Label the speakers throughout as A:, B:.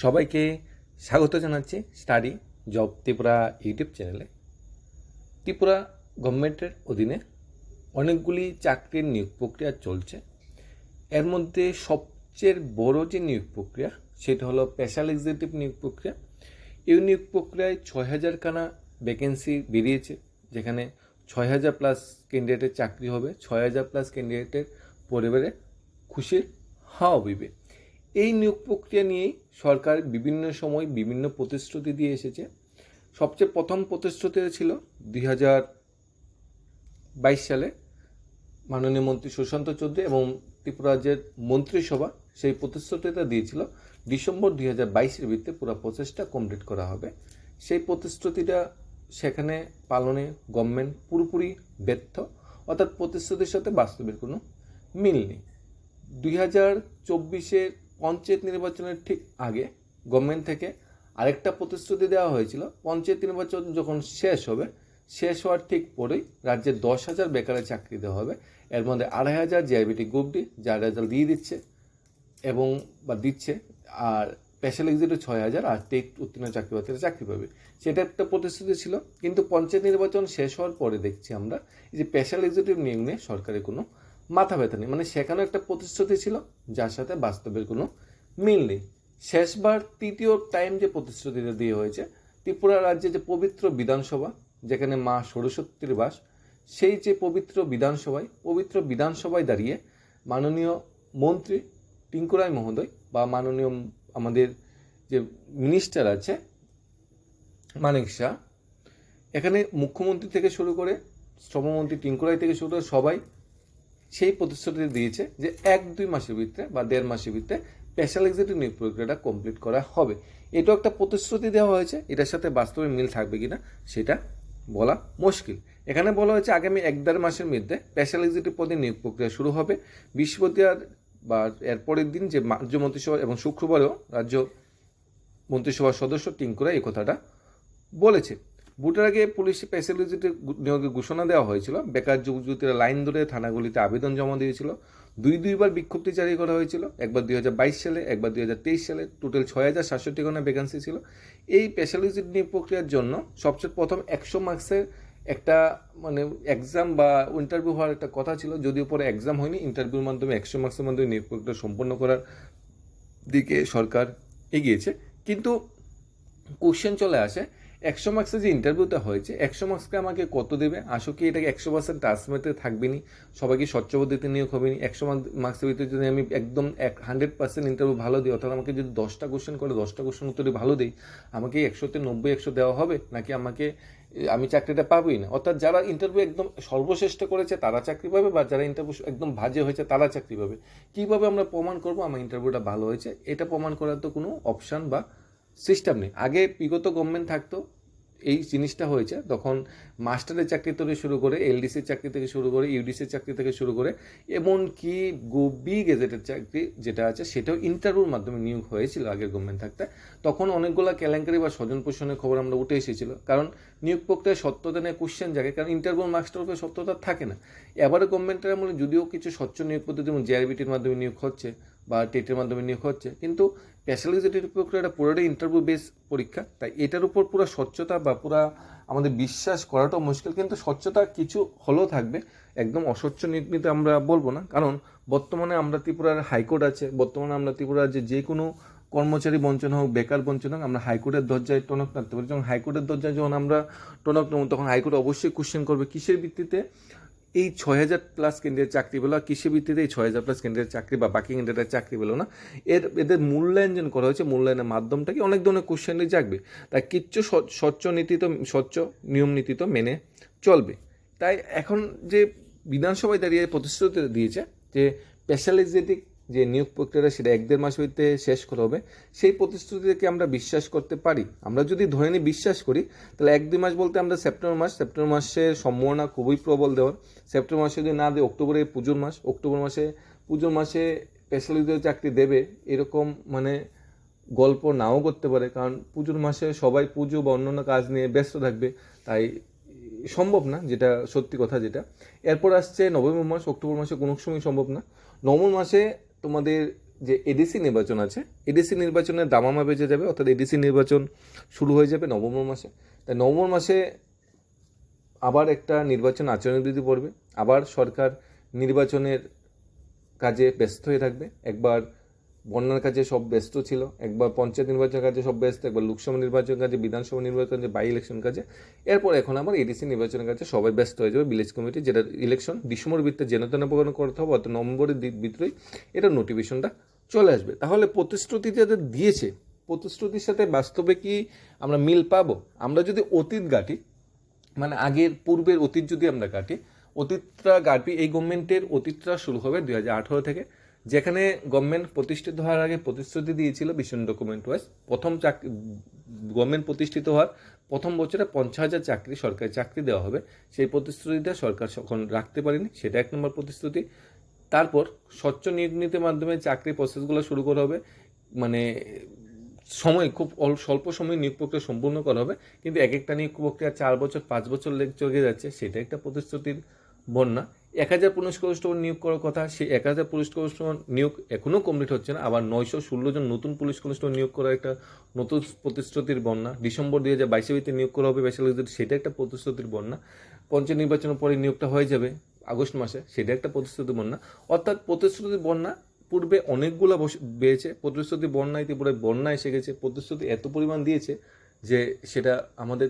A: সবাইকে স্বাগত জানাচ্ছি স্টাডি জব ত্রিপুরা ইউটিউব চ্যানেলে। ত্রিপুরা গভর্নমেন্টের অধীনে অনেকগুলি চাকরির নিয়োগ প্রক্রিয়া চলছে। এর মধ্যে সবচেয়ে বড় যে নিয়োগ প্রক্রিয়া, সেটা হলো স্পেশাল এক্সিকিউটিভ নিয়োগ প্রক্রিয়া। এই নিয়োগ প্রক্রিয়ায় ছয় হাজার খানা ভ্যাকেন্সি বেরিয়েছে, যেখানে ছয় হাজার প্লাস ক্যান্ডিডেটের চাকরি হবে, ছয় হাজার প্লাস ক্যান্ডিডেটের পরিবারে খুশির হাওয়া বইবে। এই নিয়োগ প্রক্রিয়া নিয়েই সরকার বিভিন্ন সময় বিভিন্ন প্রতিশ্রুতি দিয়ে এসেছে। সবচেয়ে প্রথম প্রতিশ্রুতি ছিল দুই হাজার বাইশ সালে মাননীয় মন্ত্রী সুশান্ত চৌধুরী এবং ত্রিপুরা রাজ্যের মন্ত্রিসভা সেই প্রতিশ্রুতিটা দিয়েছিল। ডিসেম্বর দুই হাজার বাইশের ভিত্তিতে পুরো প্রচেষ্টা কমপ্লিট করা হবে। সেই প্রতিশ্রুতিটা সেখানে পালনে গভর্নমেন্ট পুরোপুরি ব্যর্থ, অর্থাৎ প্রতিশ্রুতির সাথে বাস্তবের কোনো মিল নেই। দুই হাজার চব্বিশের পঞ্চায়েত নির্বাচনের ঠিক আগে গভর্নমেন্ট থেকে আরেকটা প্রতিশ্রুতি দেওয়া হয়েছিল। পঞ্চায়েত নির্বাচন যখন শেষ হবে, শেষ হওয়ার ঠিক পরেই রাজ্যে দশ হাজার বেকারের চাকরি দেওয়া হবে। এর মধ্যে আড়াই হাজার জিআইবিটি গ্রুপ ডি যার রেজাল্ট দিয়ে দিচ্ছে এবং বা দিচ্ছে, আর স্পেশাল এক্সিটে ছয় হাজার, আর টেক উত্তীর্ণ চাকরি বাতিরা চাকরি পাবে। সেটা একটা প্রতিশ্রুতি ছিল, কিন্তু পঞ্চায়েত নির্বাচন শেষ হওয়ার পরে দেখছি আমরা যে স্পেশাল এক্সিকিউটিভ নিয়োগ নিয়ে সরকারের কোনো মাথা ব্যথা নেই। মানে সেখানেও একটা প্রতিশ্রুতি ছিল, যার সাথে বাস্তবের কোনো মিল নেই শেষবার তৃতীয় টাইম যে প্রতিশ্রুতিটা দিয়ে হয়েছে, ত্রিপুরা রাজ্যে যে পবিত্র বিধানসভা, যেখানে মা সরস্বতীর বাস, সেই যে পবিত্র বিধানসভায় পবিত্র বিধানসভায় দাঁড়িয়ে মাননীয় মন্ত্রী টিঙ্কুরাই মহোদয় বা মাননীয় আমাদের যে মিনিস্টার আছে, মানিক শাহ, এখানে মুখ্যমন্ত্রী থেকে শুরু করে শ্রমমন্ত্রী টিঙ্কুরাই থেকে শুরু করে সবাই সেই প্রতিশ্রুতি দিয়েছে যে এক দুই মাসের ভিতরে বা দেড় মাসের ভিতরে স্পেশাল এক্সিকিউটিভ নিয়োগ প্রক্রিয়াটা কমপ্লিট করা হবে। এটাও একটা প্রতিশ্রুতি দেওয়া হয়েছে, এটার সাথে বাস্তবে মিল থাকবে কিনা সেটা বলা মুশকিল। এখানে বলা হয়েছে আগামী এক দেড় মাসের মধ্যে স্পেশাল এক্সিকিউটিভ পদে নিয়োগ প্রক্রিয়া শুরু হবে। বৃহস্পতিবার বা এর পরের দিন যে রাজ্য মন্ত্রিসভা এবং শুক্রবারেও রাজ্য মন্ত্রিসভার সদস্য টিঙ্কুরা এই কথাটা বলেছে। ভোটের আগে পুলিশ স্পেশাল এক্সিকিউটিভ নিয়োগের ঘোষণা দেওয়া হয়েছিল। বেকার যুবতীরা লাইন ধরে থানাগুলিতে আবেদন জমা দিয়েছিল। দুই দুইবার বিজ্ঞপ্তি জারি করা হয়েছিল। একবার দুই হাজার বাইশ সালে, একবার দুই হাজার তেইশ সালে। টোটাল ছয় হাজার সাতষট্টি খানা ভ্যাকেন্সি ছিল। এই স্পেশাল এক্সিকিউটিভ নিয়োগ প্রক্রিয়ার জন্য সবচেয়ে প্রথম একশো মার্কসের একটা মানে এক্সাম বা ইন্টারভিউ হওয়ার একটা কথা ছিল। যদিও পরে এক্সাম হয়নি। ইন্টারভিউর মাধ্যমে একশো মার্কসের মাধ্যমে নিয়োগ প্রক্রিয়া সম্পন্ন করার দিকে সরকার এগিয়েছে। কিন্তু কোশ্চেন চলে আসে একশো মার্কসের যে ইন্টারভিউটা হয়েছে, একশো মার্কসকে আমাকে কত দেবে? আসো কি এটাকে একশো পার্সেন্ট টার্সমেতে থাকবে নি? সবাইকে স্বচ্ছ পদ্ধতিতে নিয়োগ হবে নি? একশো মার্কসের ভিতরে যদি আমি একদম এক হান্ড্রেড পার্সেন্ট ইন্টারভিউ ভালো দিই, অর্থাৎ আমাকে যদি দশটা কোশ্চেন করে, দশটা কোশ্চেন উত্তরে ভালো দিই, আমাকে একশোতে নব্বই, একশো দেওয়া হবে? নাকি আমাকে, আমি চাকরিটা পাবই না? অর্থাৎ যারা ইন্টারভিউ একদম সর্বশ্রেষ্ঠ করেছে, তারা চাকরি পাবে, বা যারা ইন্টারভিউ একদম বাজে হয়েছে, তারা চাকরি পাবে। কীভাবে আমরা প্রমাণ করব আমার ইন্টারভিউটা ভালো হয়েছে? এটা প্রমাণ করার তো কোনো অপশান বা সিস্টেম নেই। আগে বিগত গভর্নমেন্ট থাকতো, এই জিনিসটা হয়েছে। তখন মাস্টারের চাকরি থেকে শুরু করে এলডিসির চাকরি থেকে শুরু করে ইউডিসির চাকরি থেকে শুরু করে, এমনকি বি গেজেটের চাকরি যেটা আছে, সেটাও ইন্টারভিউর মাধ্যমে নিয়োগ হয়েছিল আগের গভর্নমেন্ট থাকতে। তখন অনেকগুলো কেলেঙ্কারি বা স্বজন পোষণের খবর আমরা উঠে এসেছিল। কারণ নিয়োগ প্রক্রিয়ায় সত্যতা নিয়ে কোশ্চেন জাগে, কারণ ইন্টারভিউ মাস্টার উপরে সত্যতা থাকে না। এবারে গভর্নমেন্টের আমলে যদিও কিছু স্বচ্ছ নিয়োগ পদ্ধতি, যেমন জেআরবিটির মাধ্যমে নিয়োগ হচ্ছে বা টেটের মাধ্যমে নিয়োগ হচ্ছে। কিন্তু স্পেশালিজেটিভ প্রক্রিয়াটা পুরোটাই ইন্টারভিউ বেস পরীক্ষা। তাই এটার উপর পুরো স্বচ্ছতা বা পুরো আমাদের বিশ্বাস করাটাও মুশকিল। কিন্তু স্বচ্ছতা কিছু হলেও থাকবে। একদম অস্বচ্ছ নীতি আমরা বলব না। কারণ বর্তমানে আমরা ত্রিপুরার হাইকোর্ট আছে। বর্তমানে আমরা ত্রিপুরার যে যে কোনো কর্মচারী বঞ্চন হোক, বেকার বঞ্চন হোক, আমরা হাইকোর্টের দরজায় টনক নাড়তে পারি। যখন হাইকোর্টের দরজায় যখন আমরা টনক নেব তখন হাইকোর্ট অবশ্যই কোশ্চেন করবে কিসের ভিত্তিতে? এই ছয় হাজার প্লাস কেন্দ্রের কৃষি ভিত্তিতে এই ছয় হাজার প্লাস কেন্দ্রের চাকরি বা বাকি কেন্দ্রের চাকরি পেল না, এর, এদের মূল্যায়ন যেন করা হয়েছে, মূল্যায়নের মাধ্যমটা মাধ্যমটাকে অনেক ধরনের কোশ্চেনে জাগবে। তাই কিচ্ছু স্বচ্ছ নীতি তো, স্বচ্ছ নিয়ম নীতি তো মেনে চলবে। তাই এখন যে বিধানসভায় দাঁড়িয়ে প্রতিশ্রুতি দিয়েছে যে স্পেশালিজেটিক যে নিয়োগ প্রক্রিয়াটা সেটা এক দেড় মাস হইতে শেষ করা হবে, সেই প্রতিশ্রুতিকে আমরা বিশ্বাস করতে পারি। আমরা যদি ধরে নিই বিশ্বাস করি, তাহলে এক দুই মাস বলতে আমরা সেপ্টেম্বর মাস, সেপ্টেম্বর মাসে সম্ভাবনা খুবই প্রবল দেওয়ার সেপ্টেম্বর মাসে যদি না দেয়, অক্টোবরে পুজোর মাস, অক্টোবর মাসে পুজোর মাসে স্পেশালিজের চাকরি দেবে, এরকম মানে গল্প নাও করতে পারে, কারণ পুজোর মাসে সবাই পুজো বা অন্যান্য কাজ নিয়ে ব্যস্ত থাকবে, তাই সম্ভব না, যেটা সত্যি কথা যেটা। এরপর আসছে নভেম্বর মাস, অক্টোবর মাসে কোনো সময় সম্ভব না। নভেম্বর মাসে তোমাদের যে এডিসি নির্বাচন আছে এডিসি নির্বাচনের দামামা বেজে যাবে, অর্থাৎ এডিসি নির্বাচন শুরু হয়ে যাবে নভেম্বর মাসে। তাই নভেম্বর মাসে আবার একটা নির্বাচন আচরণবিধি পড়বে। আবার সরকার নির্বাচনের কাজে ব্যস্ত হয়ে থাকবে। একবার বন্যার কাজে সব ব্যস্ত ছিল। একবার পঞ্চায়েত নির্বাচন কাজে সব ব্যস্ত, একবার লোকসভা নির্বাচন কাজে, বিধানসভা নির্বাচন কাজে বাই ইলেকশন কাজে। এরপর এখন আবার এডিসি নির্বাচনের কাজে সবাই ব্যস্ত হয়ে যাবে। ভিলেজ কমিটি যেটা ইলেকশন ডিসেম্বর ভিত্তিতে জেনতনাপকরণ করতে হবে, অর্থাৎ নভেম্বরের দি- ভিতরেই এটা নোটিফিকেশনটা চলে আসবে। তাহলে প্রতিশ্রুতি যাদের দিয়েছে, প্রতিশ্রুতির সাথে বাস্তবে কি আমরা মিল পাবো? আমরা যদি অতীত গাঁটি মানে আগের পূর্বের অতীত যদি আমরা কাটি অতীতটা গাড়ি এই গভর্নমেন্টের অতীতটা শুরু হবে দুই হাজার আঠারো থেকে। যেখানে গভর্নমেন্ট প্রতিষ্ঠিত হওয়ার আগে প্রতিশ্রুতি দিয়েছিল ভীষণ ডকুমেন্ট ওয়াইজ প্রথম চাকরি গভর্নমেন্ট প্রতিষ্ঠিত হওয়ার প্রথম বছরে পঞ্চাশ হাজার চাকরি সরকারি চাকরি দেওয়া হবে। সেই প্রতিশ্রুতিটা সরকার এখন রাখতে পারেনি, সেটা এক নম্বর প্রতিশ্রুতি। তারপর স্বচ্ছ নিয়োগ নীতির মাধ্যমে চাকরি প্রসেসগুলো শুরু করা হবে। মানে সময়, খুব স্বল্প সময়ে নিয়োগ প্রক্রিয়া সম্পূর্ণ করা হবে। কিন্তু এক একটা নিয়োগ প্রক্রিয়া চার বছর, পাঁচ বছর লেগ চলে যাচ্ছে, সেটা একটা প্রতিশ্রুতির বন্যা। এক হাজার পুলিশ কনস্টেবল নিয়োগ করার কথা, সেই এক হাজার পুলিশ কনস্টেবল নিয়োগ এখনও কমপ্লিট হচ্ছে না। আবার নয়শো ষোলো জন নতুন পুলিশ কনস্টেবল নিয়োগ করার একটা নতুন প্রতিশ্রুতির বন্যা। ডিসেম্বর দুই হাজার বাইশে নিয়োগ করা হবে স্পেশাল সেটা একটা প্রতিশ্রুতির বন্যা। পঞ্চায়েত নির্বাচনের পরে নিয়োগটা হয়ে যাবে আগস্ট মাসে, সেটা একটা প্রতিশ্রুতি বন্যা। অর্থাৎ প্রতিশ্রুতির বন্যা পূর্বে অনেকগুলো বেড়েছে। প্রতিশ্রুতি বন্যায় ত্রিপুরায় বন্যা এসে গেছে। প্রতিশ্রুতি এত পরিমাণ দিয়েছে যে সেটা আমাদের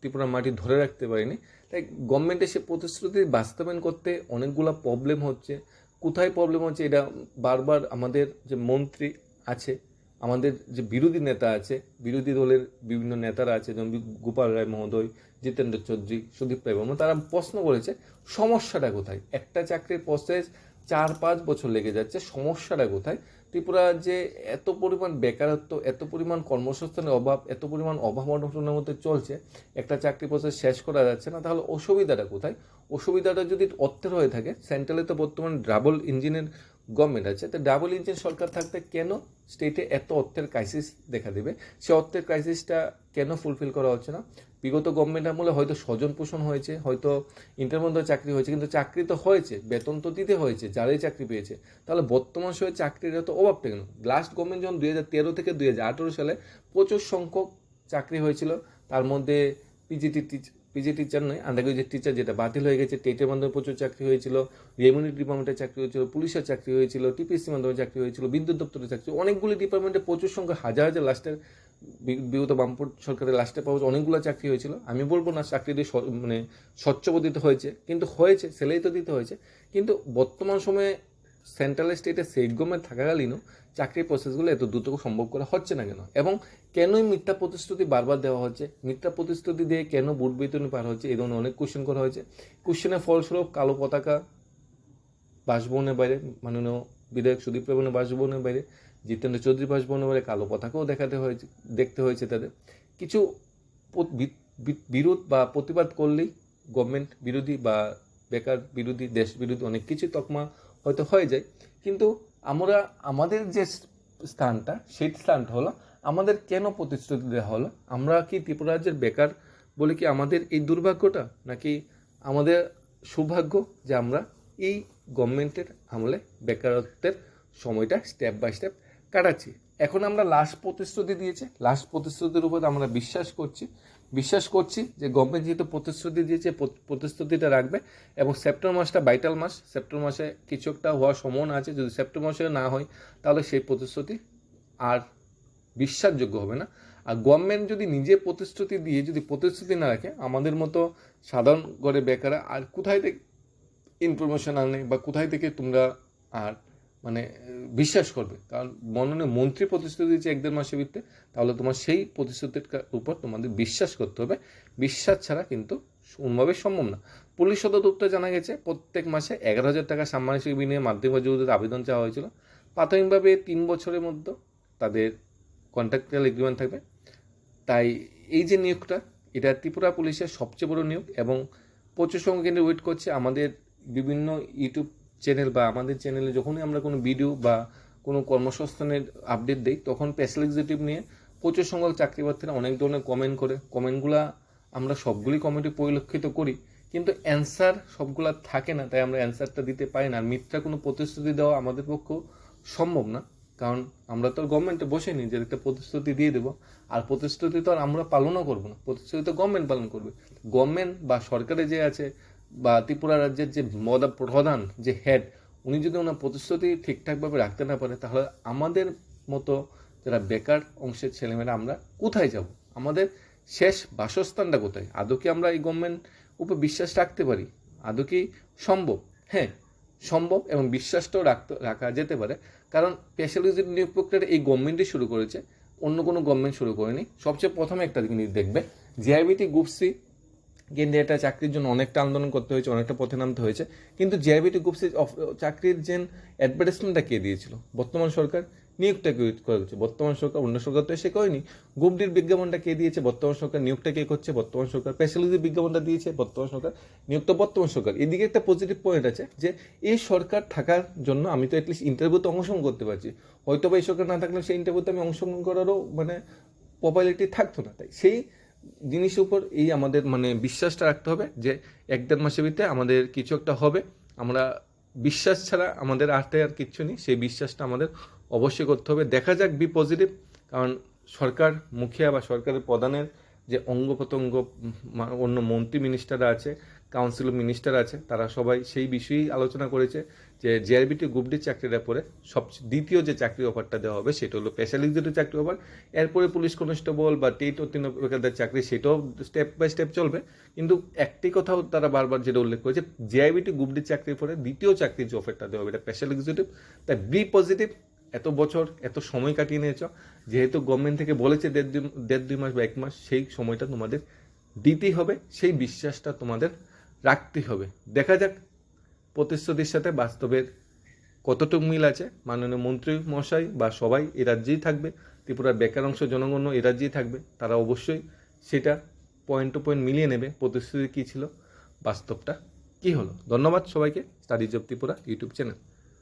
A: ত্রিপুরা মাটি ধরে রাখতে পারেনি। তাই গভর্নমেন্টের সে প্রতিশ্রুতি বাস্তবায়ন করতে অনেকগুলো প্রবলেম হচ্ছে। কোথায় প্রবলেম হচ্ছে? এটা বারবার আমাদের যে মন্ত্রী আছে, আমাদের যে বিরোধী নেতা আছে, বিরোধী দলের বিভিন্ন নেতারা আছে, যেমন গোপাল রায় মহোদয়, জিতেন্দ্র চৌধুরী, সুদীপ রায় বর্মা তারা প্রশ্ন করেছে, সমস্যাটা কোথায়? একটা চাকরির প্রসেস চার পাঁচ বছর লেগে যাচ্ছে, সমস্যাটা কোথায়? ত্রিপুরা যে এত পরিমাণ বেকারত্ব, এত পরিমাণ কর্মসংস্থানের অভাব, এত পরিমাণ অভাব অনটনের মধ্যে চলছে, একটা চাকরি প্রসেস শেষ করা যাচ্ছে না, তাহলে অসুবিধাটা কোথায়? অসুবিধাটা যদি অর্থের হয়ে থাকে সেন্ট্রালে তো বর্তমান ডাবল ইঞ্জিনের গভর্নমেন্ট আছে, তো ডাবল ইঞ্জিন সরকার থাকতে কেন স্টেটে এত অর্থের ক্রাইসিস দেখা দেবে? সে অর্থের ক্রাইসিসটা কেন ফুলফিল করা হচ্ছে না? বিগত গভর্নমেন্ট আমলে হয়তো স্বজন পোষণ হয়েছে, হয়তো ইন্টারমধ্যে চাকরি হয়েছে, কিন্তু চাকরি তো হয়েছে, বেতন তো দিতে হয়েছে, যারাই চাকরি পেয়েছে। তাহলে বর্তমান সময়ে চাকরির এত অভাবটা কেন? লাস্ট গভর্নমেন্ট যখন দুই হাজার তেরো থেকে দুই হাজার আঠেরো সালে প্রচুর সংখ্যক চাকরি হয়েছিল, তার মধ্যে পিজিটি পিজি টিচার নয় আন্ডার টিচার যেটা বাতিল হয়ে গেছে, টেটের মাধ্যমে প্রচুর চাকরি হয়েছিল রেভিনিউ ডিপার্টমেন্টে চাকরি হয়েছিল পুলিশের চাকরি হয়েছিল টিপিএসসি মাধ্যমে চাকরি হয়েছিল, বিদ্যুৎ দপ্তরে চাকরি অনেকগুলি ডিপার্টমেন্টে প্রচুর সংখ্যা হাজার হাজার লাস্টের বিগত বামপট সরকারের লাস্টে পাওয়া অনেকগুলো চাকরি হয়েছিল, আমি বলব না চাকরি দিয়ে স- মানে স্বচ্ছবোধিত হয়েছে, কিন্তু হয়েছে, সেলাই তো দিতে হয়েছে, কিন্তু বর্তমান সময়ে সেন্ট্রাল স্টেটে স্টেট গভর্নমেন্ট থাকাকালীনও চাকরির প্রসেসগুলো এত দ্রুত সম্ভব করা হচ্ছে না কেন? এবং কেনই মিথ্যা প্রতিশ্রুতি বারবার দেওয়া হচ্ছে? মিথ্যা প্রতিশ্রুতি দিয়ে কেন বুট বেতনে পার হচ্ছে? এই ধরনের অনেক কোশ্চেন করা হয়েছে। কোশ্চেনের ফলস্বরূপ কালো পতাকা বাসভবনের বাইরে, মাননীয় বিধায়ক সুদীপ প্রবণের বাসভবনের বাইরে জিতেন্দ্র চৌধুরী বাসভবনের কালো পতাকাও দেখাতে হয়েছে, দেখতে হয়েছে তাদের। কিছু বিরোধ বা প্রতিবাদ করলেই গভর্নমেন্ট বিরোধী বা বেকার বিরোধী, দেশ বিরোধী অনেক কিছু তকমা হয়তো হয়ে যায়। কিন্তু আমরা, আমাদের যে স্থানটা, সেই স্থানটা হলো, আমাদের কেন প্রতিশ্রুতি দেওয়া হলো? আমরা কি ত্রিপুরা রাজ্যের বেকার বলে কি আমাদের এই দুর্ভাগ্যটা, নাকি আমাদের সৌভাগ্য যে আমরা এই গভর্নমেন্টের আমলে বেকারত্বের সময়টা স্টেপ বাই স্টেপ কাটাচ্ছি। এখন আমরা লাস্ট প্রতিশ্রুতি দিয়েছে। লাস্ট প্রতিশ্রুতির উপর আমরা বিশ্বাস করছি। বিশ্বাস করছি যে গভর্নমেন্ট যেহেতু প্রতিশ্রুতি দিয়েছে প্রতিশ্রুতিটা রাখবে এবং সেপ্টেম্বর মাসটা ভাইটাল মাস। সেপ্টেম্বর মাসে কিছু একটা হওয়ার সম্ভাবনা আছে। যদি সেপ্টেম্বর মাসে না হয়, তাহলে সেই প্রতিশ্রুতি আর বিশ্বাসযোগ্য হবে না। আর গভর্নমেন্ট যদি নিজে প্রতিশ্রুতি দিয়ে, যদি প্রতিশ্রুতি না রাখে, আমাদের মতো সাধারণ ঘরে বেকারা আর কোথায় থেকে ইনফরমেশন আনে বা কোথায় থেকে তোমরা আর মানে বিশ্বাস করবে। কারণ মননে মন্ত্রী প্রতিশ্রুতি দিয়েছে এক দেড় মাসের ভিত্তিতে, তাহলে তোমার সেই প্রতিশ্রুতির উপর তোমাদের বিশ্বাস করতে হবে। বিশ্বাস ছাড়া কিন্তু কোনোভাবে সম্ভব না। পুলিশ সদর দপ্তরে জানা গেছে, প্রত্যেক মাসে এগারো হাজার টাকা সাম্মানিক বিনিয়োগে মাধ্যমিক যোগ্যতার আবেদন চাওয়া হয়েছিল। প্রাথমিকভাবে তিন বছরের মধ্যে তাদের কন্ট্রাক্টাল এগ্রিমেন্ট থাকবে। তাই এই যে নিয়োগটা, এটা ত্রিপুরা পুলিশের সবচেয়ে বড় নিয়োগ এবং প্রচুর সংখ্যক কেন্দ্রে ওয়েট করছে। আমাদের বিভিন্ন ইউটিউব চ্যানেল বা আমাদের চ্যানেলে যখনই আমরা কোনো ভিডিও বা কোনো কর্মসংস্থানের আপডেট দিই, তখন স্পেশাল এক্সিকিউটিভ নিয়ে প্রচুর সংখ্যক চাকরি প্রার্থীরা অনেক ধরনের কমেন্ট করে। কমেন্টগুলা আমরা সবগুলি কমেন্টে পরিলক্ষিত করি, কিন্তু অ্যান্সার সবগুলা থাকে না, তাই আমরা অ্যান্সারটা দিতে পারি না। আর মিথ্যা কোনো প্রতিশ্রুতি দেওয়া আমাদের পক্ষেও সম্ভব না, কারণ আমরা তো গভর্নমেন্টে বসে নিই, যে একটা প্রতিশ্রুতি দিয়ে দেবো। আর প্রতিশ্রুতি তো আর আমরা পালনও করব না, প্রতিশ্রুতি তো গভর্নমেন্ট পালন করবে। গভর্নমেন্ট বা সরকারে যে আছে বা ত্রিপুরা রাজ্যের যে মদা প্রধান যে হেড উনি যদি ওনার প্রতিশ্রুতি ঠিকঠাকভাবে রাখতে না পারে, তাহলে আমাদের মতো যারা বেকার অংশের ছেলেমেয়েরা আমরা কোথায় যাব? আমাদের শেষ বাসস্থানটা কোথায়? আদৌ কি আমরা এই গভর্নমেন্ট উপর বিশ্বাস রাখতে পারি? আদৌ কি সম্ভব? হ্যাঁ সম্ভব এবং বিশ্বাসটাও রাখতে, রাখা যেতে পারে। কারণ স্পেশালিস্ট নিয়োগ প্রক্রিয়াটা এই গভর্নমেন্টই শুরু করেছে, অন্য কোনো গভর্নমেন্ট শুরু করেনি। সবচেয়ে প্রথমে একটা জিনিস দেখবে জিআইবিটি গ্রুপ সি কিন্তু এটা চাকরির জন্য অনেকটা আন্দোলন করতে হয়েছে, অনেকটা পথে নামতে হয়েছে। কিন্তু জিআইবিটি গ্রুপ সি চাকরির যে অ্যাডভার্টাইজমেন্টটা কে দিয়েছিল? বর্তমান সরকার নিয়োগটা করেছে? বর্তমান সরকার, অন্য সরকার তো এসে করেনি। গ্রুপ ডির বিজ্ঞাপনটা কে দিয়েছে? বর্তমান সরকার নিয়োগটা কে করছে? বর্তমান সরকার স্পেশালিস্ট বিজ্ঞাপনটা দিয়েছে? বর্তমান সরকার নিয়োগ তো বর্তমান সরকার। এদিকে একটা পজিটিভ পয়েন্ট আছে যে, এই সরকার থাকার জন্য আমি তো অ্যাটলিস্ট ইন্টারভিউতে অংশগ্রহণ করতে পারছি। হয়তো বা এই সরকার না থাকলে সেই ইন্টারভিউতে আমি অংশগ্রহণ করারও মানে পপুলারিটি থাকতো না। তাই সেই জিনিসের উপর এই আমাদের মানে বিশ্বাসটা রাখতে হবে যে এক দেড় মাসের ভিতরে আমাদের কিছু একটা হবে। আমরা বিশ্বাস ছাড়া আমাদের আর্থে আর কিচ্ছু নেই, সেই বিশ্বাসটা আমাদের অবশ্যই করতে হবে। দেখা যাক বি পজিটিভ কারণ সরকার মুখিয়া বা সরকারের প্রধানের যে অঙ্গ প্রত্যঙ্গ অন্য মন্ত্রী মিনিস্টাররা আছে কাউন্সিল মিনিস্টার আছে, তারা সবাই সেই বিষয়েই আলোচনা করেছে যে জেআরবিটি গ্রুপ চাকরির পরে সবচেয়ে দ্বিতীয় যে চাকরি অফারটা দেওয়া হবে সেটা হলো স্পেশালিস্টের চাকরি অফার এরপরে পুলিশ কনস্টেবল বা টেট উত্তীর্ণ বেকারদের চাকরি, সেটাও স্টেপ বাই স্টেপ চলবে। কিন্তু একটি কথাও তারা বারবার যেটা উল্লেখ করেছে জেআইবিটি গ্রুপ চাকরির পরে দ্বিতীয় চাকরির যে অফারটা দেওয়া হবে এটা স্পেশাল এক্সিকিউটিভ তাই বি পজিটিভ এত বছর, এত সময় কাটিয়ে নিয়েছ। যেহেতু গভর্নমেন্ট থেকে বলেছে দেড় দুই দেড় দুই মাস বা এক মাস, সেই সময়টা তোমাদের দিতেই হবে, সেই বিশ্বাসটা তোমাদের রাখতেই হবে। দেখা যাক প্রতিশ্রুতির সাথে বাস্তবের কতটুকু মিল আছে। মাননীয় মন্ত্রী মশাই বা সবাই এ রাজ্যেই থাকবে। ত্রিপুরার বেকার অংশ জনগণ এ রাজ্যেই থাকবে। তারা অবশ্যই সেটা পয়েন্ট টু পয়েন্ট মিলিয়ে নেবে প্রতিশ্রুতি কী ছিল, বাস্তবটা কী হলো। ধন্যবাদ সবাইকে। Studies of Tripura YouTube channel